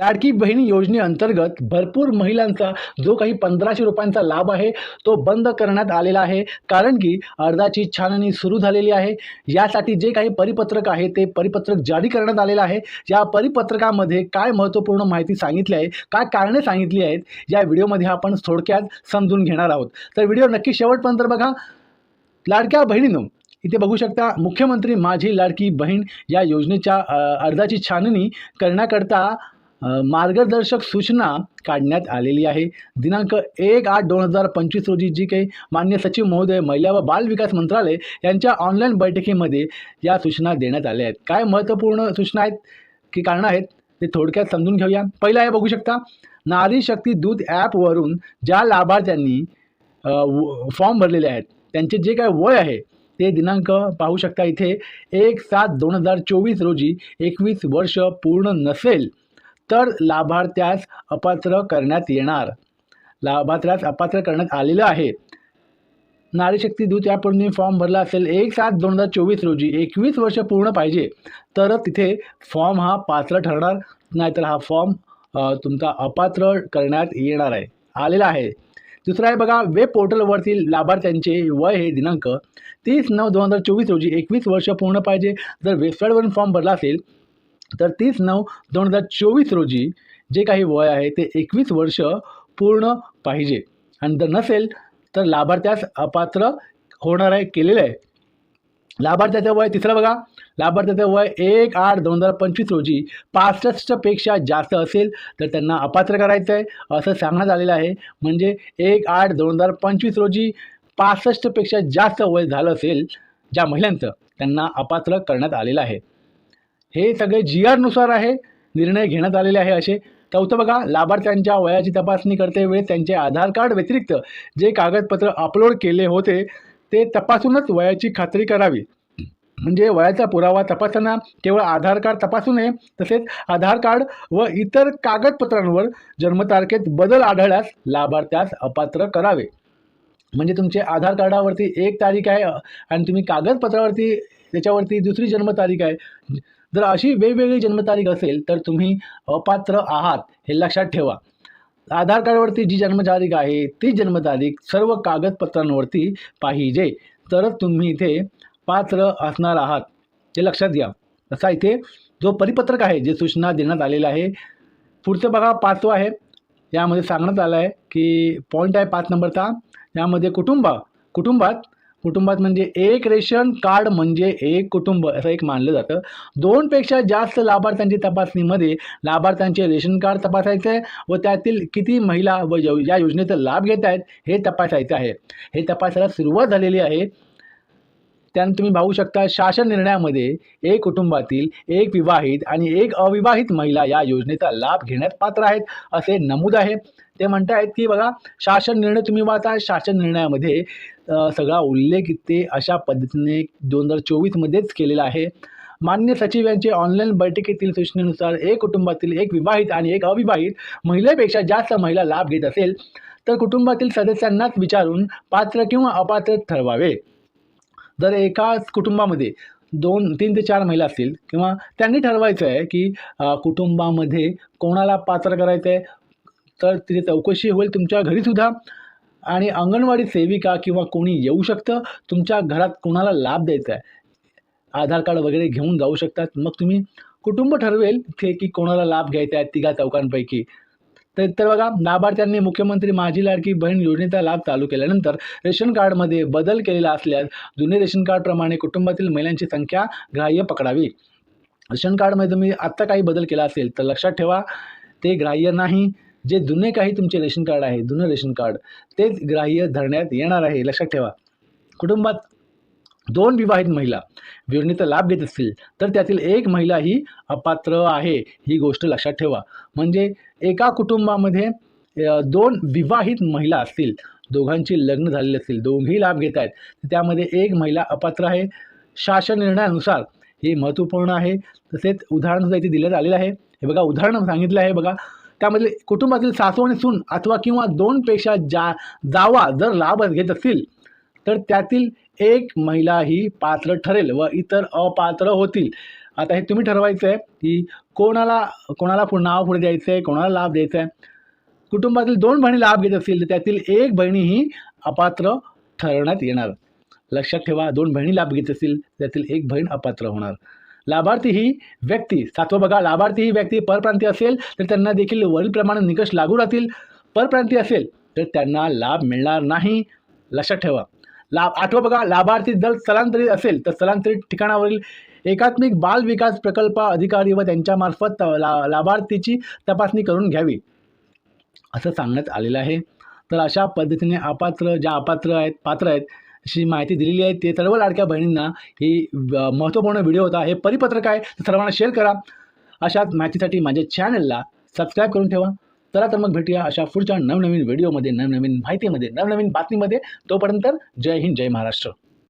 लाडकी बहिणी योजनेअंतर्गत भरपूर महिलांचा जो काही पंधराशे रुपयांचा लाभ आहे तो बंद करण्यात आलेला आहे. कारण की अर्जाची छाननी सुरू झालेली आहे. यासाठी जे काही परिपत्रक आहे ते परिपत्रक जारी करण्यात आलेलं आहे. या परिपत्रकामध्ये काय महत्त्वपूर्ण माहिती सांगितली आहे काय कारणे सांगितली आहेत या व्हिडिओमध्ये आपण थोडक्यात समजून घेणार आहोत. तर व्हिडिओ नक्की शेवटपर्यंत बघा. लाडक्या बहिणीनं इथे बघू शकता मुख्यमंत्री माझी लाडकी बहीण या योजनेच्या अर्जाची छाननी करण्याकरता मार्गदर्शक सूचना काढण्यात आलेली आहे. दिनांक एक आठ दोन हजार पंचवीस रोजी जी काही मान्य सचिव महोदय महिला व बाल विकास मंत्रालय यांच्या ऑनलाईन बैठकीमध्ये या सूचना देण्यात आल्या आहेत. काय महत्त्वपूर्ण सूचना आहेत? की कारणं आहेत? ते थोडक्यात समजून घेऊया. पहिलं आहे बघू शकता. नारी शक्ती दूत ॲपवरून ज्या लाभार्थ्यांनी व- फॉर्म भरलेले आहेत त्यांचे जे काय वय आहे ते दिनांक पाहू शकता इथे. एक सात दोन हजार चोवीस रोजी एकवीस वर्ष पूर्ण नसेल तर लाभार्थ्यास अपात्र करण्यात येणार. लाभार्थ्यास अपात्र करण्यात आलेलं आहे. नारी शक्ती दूत ॲपवरून फॉर्म भरला असेल. एक सात दोन हजार चोवीस रोजी एकवीस वर्ष पूर्ण पाहिजे. तर तिथे फॉर्म हा पात्र ठरणार. नाहीतर हा फॉर्म तुमचा अपात्र करण्यात येणार आहे. आलेला आहे. दुसरं आहे बघा वेब पोर्टलवरती लाभार्थ्यांचे वय हे दिनांक तीस नऊ दोन हजार चोवीस रोजी एकवीस वर्ष पूर्ण पाहिजे. जर वेबसाईटवरून फॉर्म भरला असेल तर तीस नऊ दोन हजार चोवीस रोजी जे काही वय आहे ते एकवीस वर्ष पूर्ण पाहिजे. आणि जर नसेल तर लाभार्थ्यास अपात्र होणार आहे केलेलं आहे. लाभार्थ्याचं वय तिसरं बघा. लाभार्थ्याचं वय एक आठ दोन हजार पंचवीस रोजी पासष्टपेक्षा जास्त असेल तर त्यांना अपात्र करायचं आहे. असं सांगण्यात आलेलं आहे. म्हणजे एक आठ दोन हजार पंचवीस रोजी पासष्टपेक्षा जास्त वय झालं असेल ज्या महिलांचं त्यांना अपात्र करण्यात आलेलं आहे. हे सगळे जी आरनुसार आहे निर्णय घेण्यात आलेले आहे असे. चौथं बघा लाभार्थ्यांच्या वयाची तपासणी करते वेळेस त्यांचे आधार कार्ड व्यतिरिक्त जे कागदपत्र अपलोड केले होते ते तपासूनच वयाची खात्री करावी. म्हणजे वयाचा पुरावा तपासताना केवळ आधार कार्ड तपासू नये तसेच आधार कार्ड व इतर कागदपत्रांवर जन्मतारखेत बदल आढळल्यास लाभार्थ्यास अपात्र करावे. म्हणजे तुमचे आधार कार्डावरती एक तारीख आहे आणि तुम्ही कागदपत्रावरती त्याच्यावरती दुसरी जन्मतारीख आहे. जर अशी वेगवेगळी जन्मतारीख असेल तर तुम्ही अपात्र आहात हे लक्षात ठेवा. आधार कार्डवरती जी जन्मतारीख आहे ती जन्मतारीख सर्व कागदपत्रांवरती पाहिजे. तरच तुम्ही इथे पात्र असणार आहात ते लक्षात घ्या. असा इथे जो परिपत्रक आहे जे सूचना देण्यात आलेला आहे पुढचं बघा पाचवं आहे. यामध्ये सांगण्यात आलं आहे की पॉईंट आहे पाच नंबरचा. यामध्ये कुटुंब कुटुंबात कुटुंबात म्हणजे एक रेशन कार्ड म्हणजे एक कुटुंब असं एक मानलं जातं. दोनपेक्षा जास्त लाभार्थ्यांची तपासणीमध्ये लाभार्थ्यांचे रेशन कार्ड तपासायचं आहे व त्यातील किती महिला व यो या योजनेचा लाभ घेत आहेत हे तपासायचं आहे. हे तपासायला सुरुवात झालेली आहे. त्यानं तुम्ही पाहू शकता शासन निर्णयामध्ये एक कुटुंबातील एक विवाहित आणि एक अविवाहित महिला या योजनेचा लाभ घेण्यात पात्र आहेत असे नमूद आहे. ते म्हणत आहेत की बघा शासन निर्णय तुम्ही वाचा. शासन निर्णयामध्ये सगळा उल्लेख ते अशा पद्धतीने दोन हजार चोवीसमध्येच केलेला आहे. मान्य सचिव यांचे ऑनलाईन बैठकीतील सूचनेनुसार एक कुटुंबातील एक विवाहित आणि एक अविवाहित महिलेपेक्षा जास्त महिला लाभ घेत असेल तर कुटुंबातील सदस्यांनाच विचारून पात्र किंवा अपात्र ठरवावे. जर एकाच कुटुंबामध्ये दोन तीन ते चार महिला असतील किंवा त्यांनी ठरवायचं आहे की कुटुंबामध्ये कोणाला पात्र करायचं आहे तर तिथे चौकशी होईल तुमच्या घरीसुद्धा आणि अंगणवाडी सेविका किंवा कोणी येऊ शकतं तुमच्या घरात कोणाला लाभ द्यायचा आहे आधार कार्ड वगैरे घेऊन जाऊ शकतात. मग तुम्ही कुटुंब ठरवेल ते की कोणाला लाभ घ्यायचा आहे तिघा चौकांपैकी तर तर बघा लाभार्थ्यांनी मुख्यमंत्री माझी लाडकी बहीण योजनेचा लाभ चालू केल्यानंतर रेशन कार्डमध्ये बदल केलेला असल्यास जुने रेशन कार्डप्रमाणे कुटुंबातील महिलांची संख्या ग्राह्य पकडावी. रेशन कार्डमध्ये तुम्ही आत्ता काही बदल केला असेल तर लक्षात ठेवा ते ग्राह्य नाही. जे जुने काही तुमचे रेशन कार्ड आहे जुनं रेशन कार्ड तेच ग्राह्य धरण्यात येणार आहे लक्षात ठेवा. कुटुंबात दोन विवाहित महिला योजनेचा लाभ घेत असतील तर त्यातील एक महिला ही अपात्र आहे ही गोष्ट लक्षात ठेवा. म्हणजे एका कुटुंबामध्ये दोन विवाहित महिला असतील दोघांची लग्न झालेली असतील दोघेही लाभ घेत आहेत तर त्यामध्ये एक महिला अपात्र आहे. शासन निर्णयानुसार हे महत्त्वपूर्ण आहे. तसेच उदाहरणसुद्धा इथे दिलं आलेलं आहे. हे बघा उदाहरण सांगितलं आहे बघा. त्यामध्ये कुटुंबातील सासू आणि सून अथवा किंवा दोनपेक्षा जा जावा जर लाभ घेत असतील तर त्यातील एक महिला ही पात्र ठरेल व इतर अपात्र होतील. आता हे तुम्ही ठरवायचं आहे की कोणाला कोणाला पु नाव पुढे द्यायचं आहे कोणाला लाभ द्यायचा आहे कुटुंबातील दोन बहिणी लाभ घेत असतील तर त्यातील एक बहिणी ही अपात्र ठरवण्यात येणार. लक्षात ठेवा दोन बहिणी लाभ घेत असतील त्यातील एक बहीण अपात्र होणार. लाभार्थी ही व्यक्ती सातवं बघा लाभार्थी ही व्यक्ती परप्रांती असेल तर त्यांना देखील वरीलप्रमाणे निकष लागू राहतील. परप्रांती असेल तर त्यांना लाभ मिळणार नाही. लक्षात ठेवा. लाभ आठवं बघा लाभार्थी जर स्थलांतरित असेल तर स्थलांतरित ठिकाणावरील एकात्मिक बाल विकास प्रकल्प अधिकारी व त्यांच्यामार्फत ला लाभार्थीची तपासणी करून घ्यावी असं सांगण्यात आलेलं आहे. तर अशा पद्धतीने अपात्र ज्या अपात्र आहेत पात्र आहेत अशी माहिती दिलेली आहे. ते सर्व लाडक्या बहिणींना ही महत्त्वपूर्ण व्हिडिओ होता. हे परिपत्रक आहे सर्वांना शेअर करा. अशाच माहितीसाठी माझ्या चॅनलला सबस्क्राईब करून ठेवा. चला तर मग भेटूया अशा पुढच्या नवनवीन व्हिडिओमध्ये नवनवीन माहितीमध्ये नवनवीन बातमीमध्ये. तोपर्यंत जय हिंद जय महाराष्ट्र.